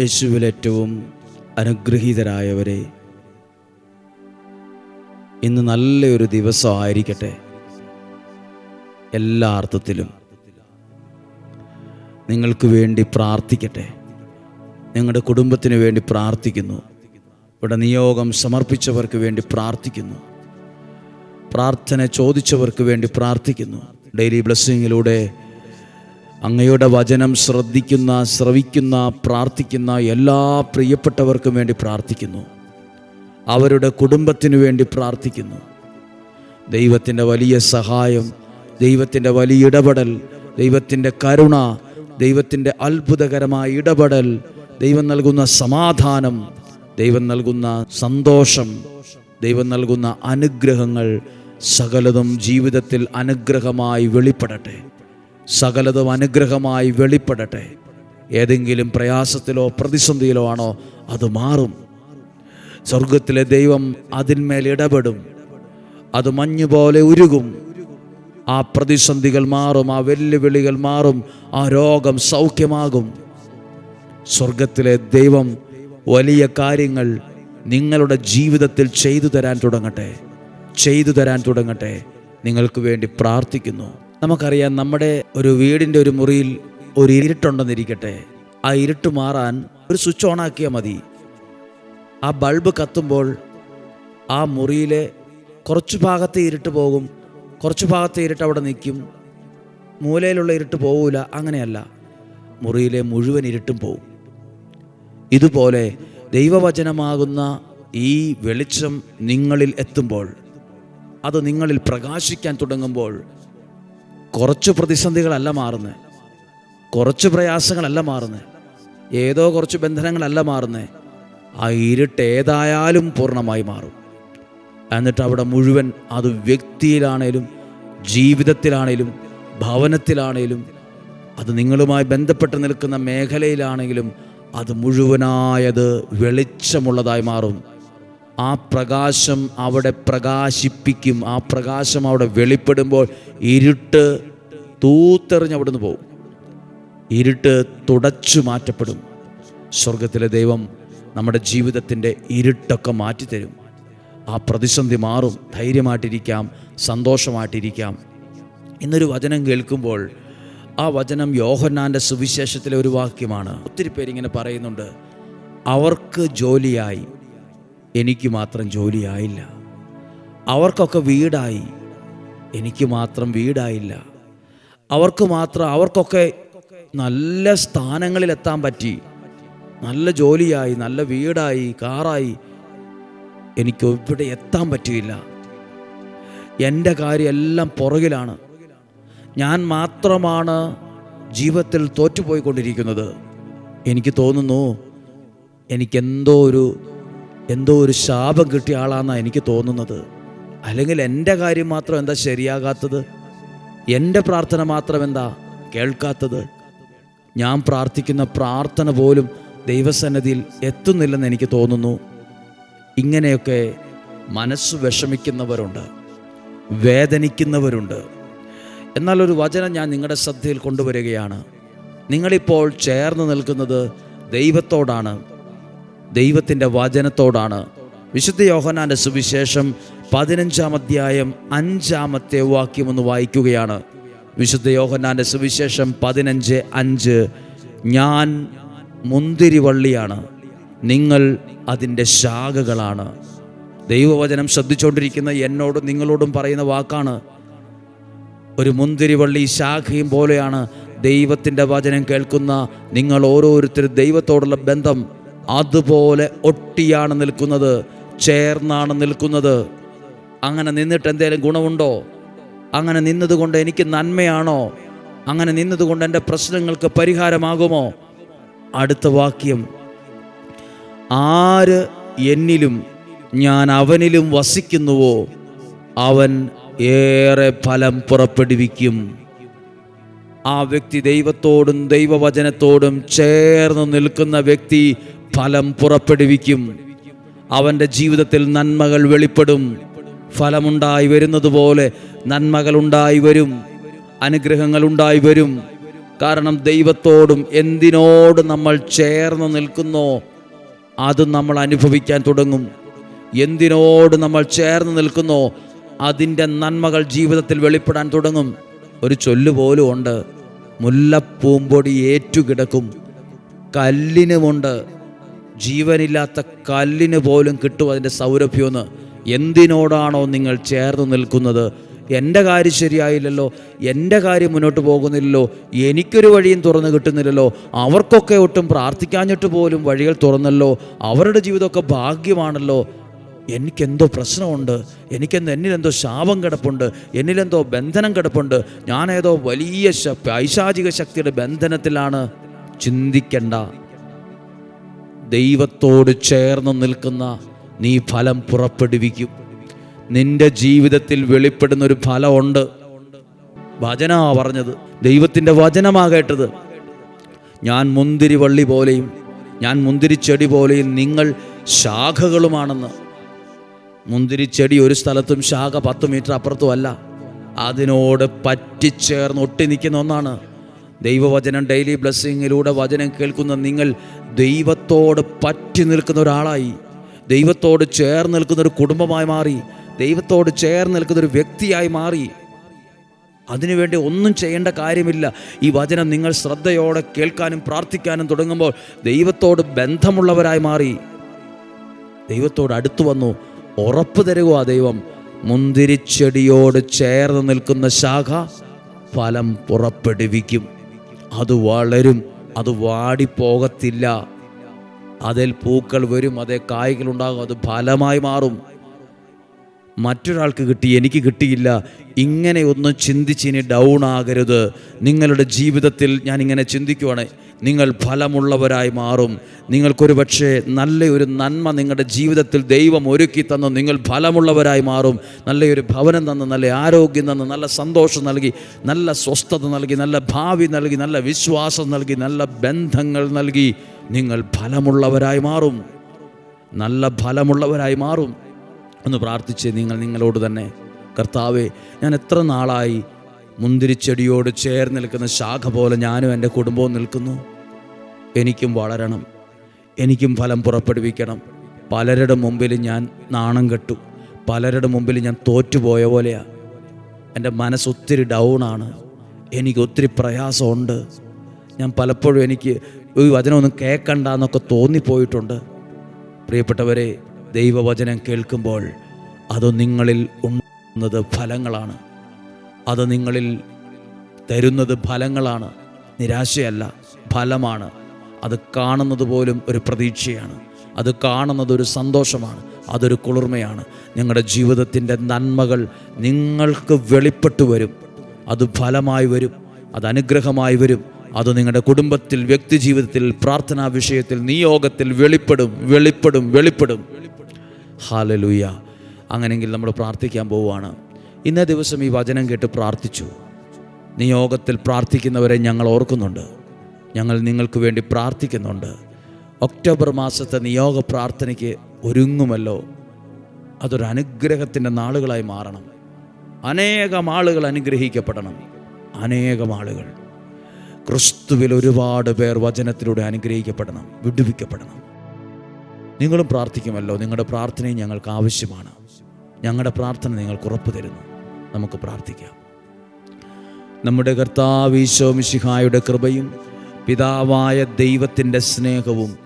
യേശുവിൽ ഏറ്റവും അനുഗ്രഹീതരായവരെ. ഇന്ന് നല്ലൊരു ദിവസമായിരിക്കട്ടെ എല്ലാ അർത്ഥത്തിലും. നിങ്ങൾക്ക് വേണ്ടി പ്രാർത്ഥിക്കട്ടെ. നിങ്ങളുടെ കുടുംബത്തിന് വേണ്ടി പ്രാർത്ഥിക്കുന്നു. ഇവിടെ നിയോഗം സമർപ്പിച്ചവർക്ക് വേണ്ടി പ്രാർത്ഥിക്കുന്നു. പ്രാർത്ഥന ചോദിച്ചവർക്ക് വേണ്ടി പ്രാർത്ഥിക്കുന്നു. ഡെയിലി ബ്ലെസ്സിങ്ങിലൂടെ അങ്ങയുടെ വചനം ശ്രദ്ധിക്കുന്ന ശ്രവിക്കുന്ന പ്രാർത്ഥിക്കുന്ന എല്ലാ പ്രിയപ്പെട്ടവർക്കും വേണ്ടി പ്രാർത്ഥിക്കുന്നു. അവരുടെ കുടുംബത്തിനു വേണ്ടി പ്രാർത്ഥിക്കുന്നു. ദൈവത്തിന്റെ വലിയ സഹായം ദൈവത്തിന്റെ വലിയ ഇടപെടൽ ദൈവത്തിന്റെ കരുണ ദൈവത്തിന്റെ അത്ഭുതകരമായ ഇടപെടൽ ദൈവം നൽകുന്ന സമാധാനം ദൈവം നൽകുന്ന സന്തോഷം ദൈവം നൽകുന്ന അനുഗ്രഹങ്ങൾ സകലതും ജീവിതത്തിൽ അനുഗ്രഹമായി വെളിപ്പെടട്ടെ. സകലതും അനുഗ്രഹമായി വെളിപ്പെടട്ടെ. ഏതെങ്കിലും പ്രയാസത്തിലോ പ്രതിസന്ധിയിലോ ആണോ അത് മാറും. സ്വർഗത്തിലെ ദൈവം അതിന്മേൽ ഇടപെടും. അത് മഞ്ഞുപോലെ ഉരുകും. ആ പ്രതിസന്ധികൾ മാറും ആ വെല്ലുവിളികൾ മാറും ആ രോഗം സൗഖ്യമാകും. സ്വർഗത്തിലെ ദൈവം വലിയ കാര്യങ്ങൾ നിങ്ങളുടെ ജീവിതത്തിൽ ചെയ്തു തരാൻ തുടങ്ങട്ടെ. ചെയ്തു തരാൻ തുടങ്ങട്ടെ. നിങ്ങൾക്ക് വേണ്ടി പ്രാർത്ഥിക്കുന്നു. നമുക്കറിയാം നമ്മുടെ ഒരു വീടിന്റെ ഒരു മുറിയിൽ ഒരു ഇരുട്ടുണ്ടെന്നിരിക്കട്ടെ. ആ ഇരുട്ട് മാറാൻ ഒരു സ്വിച്ച് ഓൺ ആക്കിയാൽ മതി. ആ ബൾബ് കത്തുമ്പോൾ ആ മുറിയിലെ കുറച്ച് ഭാഗത്തെ ഇരുട്ട് പോകും. കുറച്ച് ഭാഗത്തെ ഇരുട്ട് അവിടെ നിൽക്കും. മൂലയിലുള്ള ഇരുട്ട് പോവില്ല അങ്ങനെയല്ല. മുറിയിലെ മുഴുവൻ ഇരുട്ടും പോവും. ഇതുപോലെ ദൈവവചനമാകുന്ന ഈ വെളിച്ചം നിങ്ങളിൽ എത്തുമ്പോൾ അത് നിങ്ങളിൽ പ്രകാശിക്കാൻ തുടങ്ങുമ്പോൾ കുറച്ച് പ്രതിസന്ധികളല്ല മാറുന്നത് കുറച്ച് പ്രയാസങ്ങളല്ല മാറുന്നത് ഏതോ കുറച്ച് ബന്ധനങ്ങളല്ല മാറുന്നത് ആ ഇരുട്ട് ഏതായാലും പൂർണമായി മാറും. എന്നിട്ട് അവിടെ മുഴുവൻ അത് വ്യക്തിയിലാണേലും ജീവിതത്തിലാണേലും ഭവനത്തിലാണേലും അത് നിങ്ങളുമായി ബന്ധപ്പെട്ട് നിൽക്കുന്ന മേഖലയിലാണെങ്കിലും അത് മുഴുവനായത് വെളിച്ചമുള്ളതായി മാറും. ആ പ്രകാശം അവിടെ പ്രകാശിപ്പിക്കും. ആ പ്രകാശം അവിടെ വെളിപ്പെടുമ്പോൾ ഇരുട്ട് തൂത്തെറിഞ്ഞ് അവിടുന്ന് പോകും. ഇരുട്ട് തുടച്ചു മാറ്റപ്പെടും. സ്വർഗത്തിലെ ദൈവം നമ്മുടെ ജീവിതത്തിന്റെ ഇരുട്ടൊക്കെ മാറ്റിത്തരും. ആ പ്രതിസന്ധി മാറും. ധൈര്യമായിട്ടിരിക്കാം. സന്തോഷമായിട്ടിരിക്കാം. ഇന്നൊരു വചനം കേൾക്കുമ്പോൾ ആ വചനം യോഹന്നാന്റെ സുവിശേഷത്തിലെ ഒരു വാക്യമാണ്. ഒത്തിരി പേരിങ്ങനെ പറയുന്നുണ്ട്. അവർക്ക് ജോലിയായി. എനിക്ക് മാത്രം ജോലിയായില്ല. അവർക്കൊക്കെ വീടായി. എനിക്ക് മാത്രം വീടായില്ല. അവർക്ക് മാത്രം അവർക്കൊക്കെ നല്ല സ്ഥാനങ്ങളിലെത്താൻ പറ്റി. നല്ല ജോലിയായി നല്ല വീടായി കാറായി. എനിക്ക് ഇവിടെ എത്താൻ പറ്റിയില്ല. എന്റെ കാര്യമെല്ലാം പുറകിലാണ്. ഞാൻ മാത്രമാണ് ജീവിതത്തിൽ തോറ്റുപോയിക്കൊണ്ടിരിക്കുന്നത്. എനിക്ക് തോന്നുന്നു എനിക്കെന്തോ ഒരു എന്തോ ഒരു ശാപം കിട്ടിയ ആളാണെന്നാണ് എനിക്ക് തോന്നുന്നത്. അല്ലെങ്കിൽ എന്റെ കാര്യം മാത്രം എന്താ ശരിയാകാത്തത്? എന്റെ പ്രാർത്ഥന മാത്രം എന്താ കേൾക്കാത്തത്? ഞാൻ പ്രാർത്ഥിക്കുന്ന പ്രാർത്ഥന പോലും ദൈവസന്നിധിയിൽ എത്തുന്നില്ലെന്ന് എനിക്ക് തോന്നുന്നു. ഇങ്ങനെയൊക്കെ മനസ്സ് വിഷമിക്കുന്നവരുണ്ട് വേദനിക്കുന്നവരുണ്ട്. എന്നാൽ ഒരു വചനം ഞാൻ നിങ്ങളുടെ ശ്രദ്ധയിൽ കൊണ്ടുവരികയാണ്. നിങ്ങളിപ്പോൾ ചേർന്ന് നിൽക്കുന്നത് ദൈവത്തോടാണ്. ദൈവത്തിന്റെ വചനത്തോടാണ്. വിശുദ്ധ യോഹനാന്റെ സുവിശേഷം പതിനഞ്ചാം അധ്യായം അഞ്ചാമത്തെ വാക്യം ഒന്ന് വായിക്കുകയാണ്. വിശുദ്ധ യോഹനാന്റെ സുവിശേഷം പതിനഞ്ച് അഞ്ച്. ഞാൻ മുന്തിരിവള്ളിയാണ്. നിങ്ങൾ അതിന്റെ ശാഖകളാണ്. ദൈവവചനം ശ്രദ്ധിച്ചുകൊണ്ടിരിക്കുന്ന എന്നോടും നിങ്ങളോടും പറയുന്ന വാക്കാണ്. ഒരു മുന്തിരിവള്ളി ശാഖയും പോലെയാണ് ദൈവത്തിന്റെ വചനം കേൾക്കുന്ന നിങ്ങൾ ഓരോരുത്തരും ദൈവത്തോടുള്ള ബന്ധം അതുപോലെ ഒട്ടിയാണ് നിൽക്കുന്നത് ചേർന്നാണ് നിൽക്കുന്നത്. അങ്ങനെ നിന്നിട്ട് എന്തേലും ഗുണമുണ്ടോ? അങ്ങനെ നിന്നതുകൊണ്ട് എനിക്ക് നന്മയാണോ? അങ്ങനെ നിന്നതുകൊണ്ട് എന്റെ പ്രശ്നങ്ങൾക്ക് പരിഹാരമാകുമോ? അടുത്ത വാക്യം. ആര് എന്നിലും ഞാൻ അവനിലും വസിക്കുന്നുവോ അവൻ ഏറെ ഫലം പുറപ്പെടുവിക്കും. ആ വ്യക്തി ദൈവത്തോടും ദൈവവചനത്തോടും ചേർന്ന് നിൽക്കുന്ന വ്യക്തി ഫലം പുറപ്പെടുവിക്കും. അവന്റെ ജീവിതത്തിൽ നന്മകൾ വെളിപ്പെടും. ഫലമുണ്ടായി വരുന്നത് പോലെ നന്മകൾ ഉണ്ടായി വരും. അനുഗ്രഹങ്ങൾ ഉണ്ടായി വരും. കാരണം ദൈവത്തോടും എന്തിനോട് നമ്മൾ ചേർന്ന് നിൽക്കുന്നോ അത് നമ്മൾ അനുഭവിക്കാൻ തുടങ്ങും. എന്തിനോട് നമ്മൾ ചേർന്ന് നിൽക്കുന്നോ അതിന്റെ നന്മകൾ ജീവിതത്തിൽ വെളിപ്പെടാൻ തുടങ്ങും. ഒരു ചൊല്ല് പോലും ഉണ്ട്. മുല്ലപ്പൂമ്പൊടി ഏറ്റുകിടക്കും. കല്ലിനുമുണ്ട്. ജീവനില്ലാത്ത കല്ലിന് പോലും കിട്ടും അതിന്റെ സൗരഭ്യമെന്ന് എന്തിനോടാണോ നിങ്ങൾ ചേർന്ന് നിൽക്കുന്നത്? എന്റെ കാര്യം ശരിയായില്ലല്ലോ. എന്റെ കാര്യം മുന്നോട്ട് പോകുന്നില്ലല്ലോ. എനിക്കൊരു വഴിയും തുറന്നു കിട്ടുന്നില്ലല്ലോ. അവർക്കൊക്കെ ഒട്ടും പ്രാർത്ഥിക്കാഞ്ഞിട്ട് പോലും വഴികൾ തുറന്നല്ലോ. അവരുടെ ജീവിതമൊക്കെ ഭാഗ്യമാണല്ലോ. എനിക്കെന്തോ പ്രശ്നമുണ്ട്. എനിക്കെന്തോ എന്നിലെന്തോ ശാപം കിടപ്പുണ്ട്. എന്നിലെന്തോ ബന്ധനം കിടപ്പുണ്ട്. ഞാനേതോ വലിയ പൈശാചിക ശക്തിയുടെ ബന്ധനത്തിലാണ്. ചിന്തിക്കണ്ട. ദൈവത്തോട് ചേർന്ന് നിൽക്കുന്ന നീ ഫലം പുറപ്പെടുവിക്കും. നിന്റെ ജീവിതത്തിൽ വെളിപ്പെടുന്ന ഒരു ഫലമുണ്ട്. വചനമാ പറഞ്ഞത്. ദൈവത്തിന്റെ വചനമാ കേട്ടത്. ഞാൻ മുന്തിരി വള്ളി പോലെയും ഞാൻ മുന്തിരിച്ചെടി പോലെയും നിങ്ങൾ ശാഖകളുമാണെന്ന്. മുന്തിരിച്ചെടി ഒരു സ്ഥലത്തും ശാഖ പത്ത് മീറ്റർ അപ്പുറത്തും അല്ല. അതിനോട് പറ്റിച്ചേർന്ന് ഒട്ടി നിൽക്കുന്ന ഒന്നാണ്. ദൈവവചനം ഡെയിലി ബ്ലെസ്സിങ്ങിലൂടെ വചനം കേൾക്കുന്ന നിങ്ങൾ ദൈവത്തോട് പറ്റി നിൽക്കുന്ന ഒരാളായി. ദൈവത്തോട് ചേർന്ന് നിൽക്കുന്ന ഒരു കുടുംബമായി മാറി. ദൈവത്തോട് ചേർന്ന് നിൽക്കുന്ന ഒരു വ്യക്തിയായി മാറി. അതിനുവേണ്ടി ഒന്നും ചെയ്യേണ്ട കാര്യമില്ല. ഈ വചനം നിങ്ങൾ ശ്രദ്ധയോടെ കേൾക്കാനും പ്രാർത്ഥിക്കാനും തുടങ്ങുമ്പോൾ ദൈവത്തോട് ബന്ധമുള്ളവരായി മാറി. ദൈവത്തോട് അടുത്തു വന്നു. ഉറപ്പ് തരുക ദൈവം. മുന്തിരിച്ചെടിയോട് ചേർന്ന് നിൽക്കുന്ന ശാഖ ഫലം പുറപ്പെടുവിക്കും. അത് വളരും അത് വാടിപ്പോകത്തില്ല. അതിൽ പൂക്കൾ വരും അതേ കായ്കളുണ്ടാകും അത് ഫലമായി മാറും. മറ്റൊരാൾക്ക് കിട്ടി എനിക്ക് കിട്ടിയില്ല. ഇങ്ങനെ ഒന്നും ചിന്തിച്ച് ഇനി ഡൗൺ ആകരുത്. നിങ്ങളുടെ ജീവിതത്തിൽ ഞാൻ ഇങ്ങനെ ചിന്തിക്കുവാണ്. നിങ്ങൾ ഫലമുള്ളവരായി മാറും. നിങ്ങൾക്കൊരു പക്ഷേ നല്ലൊരു നന്മ നിങ്ങളുടെ ജീവിതത്തിൽ ദൈവം ഒരുക്കി തന്ന്. നിങ്ങൾ ഫലമുള്ളവരായി മാറും. നല്ലൊരു ഭവനം തന്ന് നല്ല ആരോഗ്യം തന്ന് നല്ല സന്തോഷം നൽകി നല്ല സ്വസ്ഥത നൽകി നല്ല ഭാവി നൽകി നല്ല വിശ്വാസം നൽകി നല്ല ബന്ധങ്ങൾ നൽകി. നിങ്ങൾ ഫലമുള്ളവരായി മാറും. നല്ല ഫലമുള്ളവരായി മാറും. ഒന്ന് പ്രാർത്ഥിച്ച് നിങ്ങൾ നിങ്ങളോട് തന്നെ കർത്താവെ ഞാൻ എത്ര നാളായി മുന്തിരിച്ചെടിയോട് ചേർന്ന് നിൽക്കുന്ന ശാഖ പോലെ ഞാനും എന്റെ കുടുംബവും നിൽക്കുന്നു. എനിക്കും വളരണം എനിക്കും ഫലം പുറപ്പെടുവിക്കണം. പലരുടെ മുമ്പിൽ ഞാൻ നാണം കെട്ടു പലരുടെ മുമ്പിൽ ഞാൻ തോറ്റുപോയ പോലെയാണ് എന്റെ മനസ്സൊത്തിരി ഡൗണാണ് എനിക്ക് ഒത്തിരി പ്രയാസമുണ്ട്. ഞാൻ പലപ്പോഴും എനിക്ക് ഈ വചനമൊന്നും കേൾക്കണ്ട എന്നൊക്കെ തോന്നിപ്പോയിട്ടുണ്ട്. പ്രിയപ്പെട്ടവരെ ദൈവവചനം കേൾക്കുമ്പോൾ അത് നിങ്ങളിൽ ഉണ്ടാകുന്നത് ഫലങ്ങളാണ്. അത് നിങ്ങളിൽ തരുന്നത് ഫലങ്ങളാണ്. നിരാശയല്ല ഫലമാണ്. അത് കാണുന്നത് പോലും ഒരു പ്രതീക്ഷയാണ്. അത് കാണുന്നത് ഒരു സന്തോഷമാണ്. അതൊരു കുളിർമയാണ്. നിങ്ങളുടെ ജീവിതത്തിന്റെ നന്മകൾ നിങ്ങൾക്ക് വെളിപ്പെട്ടു വരും. അത് ഫലമായി വരും. അത് അനുഗ്രഹമായി വരും. അത് നിങ്ങളുടെ കുടുംബത്തിൽ വ്യക്തി ജീവിതത്തിൽ പ്രാർത്ഥനാ വിഷയത്തിൽ നിയോഗത്തിൽ വെളിപ്പെടും വെളിപ്പെടും വെളിപ്പെടും. ഹാലലൂയ. അങ്ങനെയെങ്കിൽ നമ്മൾ പ്രാർത്ഥിക്കാൻ പോവുകയാണ്. ഇന്നേ ദിവസം ഈ വചനം കേട്ട് പ്രാർത്ഥിച്ചു. നിയോഗത്തിൽ പ്രാർത്ഥിക്കുന്നവരെ ഞങ്ങൾ ഓർക്കുന്നുണ്ട്. ഞങ്ങൾ നിങ്ങൾക്ക് വേണ്ടി പ്രാർത്ഥിക്കുന്നുണ്ട്. ഒക്ടോബർ മാസത്തെ നിയോഗ പ്രാർത്ഥനയ്ക്ക് ഒരുങ്ങുമല്ലോ. അതൊരു അനുഗ്രഹത്തിന്റെ നാളുകളായി മാറണം. അനേകം ആളുകൾ അനുഗ്രഹിക്കപ്പെടണം. അനേകം ആളുകൾ. ക്രിസ്തുവിൽ ഒരുപാട് പേർ വചനത്തിലൂടെ അനുഗ്രഹിക്കപ്പെടണം വിടുവിക്കപ്പെടണം. നിങ്ങളും പ്രാർത്ഥിക്കുമല്ലോ. നിങ്ങളുടെ പ്രാർത്ഥനയും ഞങ്ങൾക്ക് ആവശ്യമാണ്. ഞങ്ങളുടെ പ്രാർത്ഥന നിങ്ങൾക്ക് ഉറപ്പ് തരുന്നു. നമുക്ക് പ്രാർത്ഥിക്കാം. നമ്മുടെ കർത്താവീശോ മിശിഹായുടെ കൃപയും പിതാവായ ദൈവത്തിന്റെ സ്നേഹവും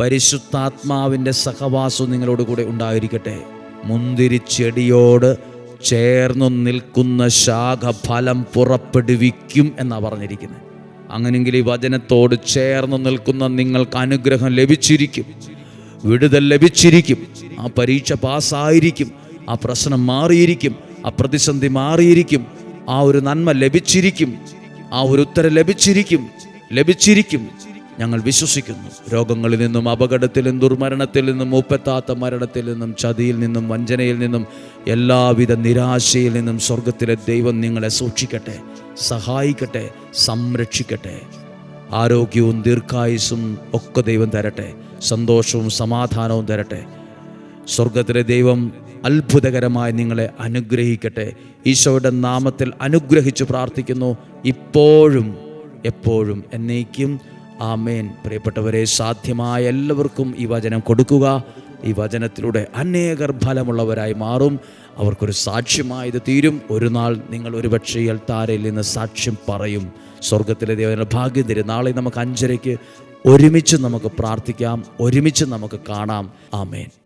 പരിശുദ്ധാത്മാവിന്റെ സഹവാസവും നിങ്ങളോട് കൂടെ ഉണ്ടായിരിക്കട്ടെ. മുന്തിരിച്ചെടിയോട് ചേർന്നു നിൽക്കുന്ന ശാഖ ഫലം പുറപ്പെടുവിക്കും എന്നാണ് പറഞ്ഞിരിക്കുന്നത്. അങ്ങനെങ്കിൽ ഈ വചനത്തോട് ചേർന്നു നിൽക്കുന്ന നിങ്ങൾക്ക് അനുഗ്രഹം ലഭിച്ചിരിക്കും. വിടുതൽ ലഭിച്ചിരിക്കും. ആ പരീക്ഷ പാസ്സായിരിക്കും. ആ പ്രശ്നം മാറിയിരിക്കും. ആ പ്രതിസന്ധി മാറിയിരിക്കും. ആ ഒരു നന്മ ലഭിച്ചിരിക്കും. ആ ഒരു ഉത്തരം ലഭിച്ചിരിക്കും. ലഭിച്ചിരിക്കും. ഞങ്ങൾ വിശ്വസിക്കുന്നു. രോഗങ്ങളിൽ നിന്നും അപകടത്തിൽ നിന്നും ദുർമരണത്തിൽ നിന്നും മൂപ്പത്താത്ത മരണത്തിൽ നിന്നും ചതിയിൽ നിന്നും വഞ്ചനയിൽ നിന്നും എല്ലാവിധ നിരാശയിൽ നിന്നും സ്വർഗത്തിലെ ദൈവം നിങ്ങളെ സൂക്ഷിക്കട്ടെ സഹായിക്കട്ടെ സംരക്ഷിക്കട്ടെ. ആരോഗ്യവും ദീർഘായുസും ഒക്കെ ദൈവം തരട്ടെ. സന്തോഷവും സമാധാനവും തരട്ടെ. സ്വർഗത്തിലെ ദൈവം അത്ഭുതകരമായി നിങ്ങളെ അനുഗ്രഹിക്കട്ടെ. ഈശോയുടെ നാമത്തിൽ അനുഗ്രഹിച്ചു പ്രാർത്ഥിക്കുന്നു. ഇപ്പോഴും എപ്പോഴും എന്നേക്കും. ആമേൻ. പ്രിയപ്പെട്ടവരെ സാധ്യമായ എല്ലാവർക്കും ഈ വചനം കൊടുക്കുക. ഈ വചനത്തിലൂടെ അനേകർ ഫലമുള്ളവരായി മാറും. അവർക്കൊരു സാക്ഷ്യമായത് തീരും. ഒരു നാൾ നിങ്ങൾ ഒരുപക്ഷെ എൽത്താരയിൽ നിന്ന് സാക്ഷ്യം പറയും. സ്വർഗത്തിലെ ദൈവത്തിന് ഭാഗ്യം തരും. നാളെ നമുക്ക് അഞ്ചരയ്ക്ക് ഒരുമിച്ച് നമുക്ക് പ്രാർത്ഥിക്കാം ഒരുമിച്ച് നമുക്ക് കാണാം. ആമേൻ.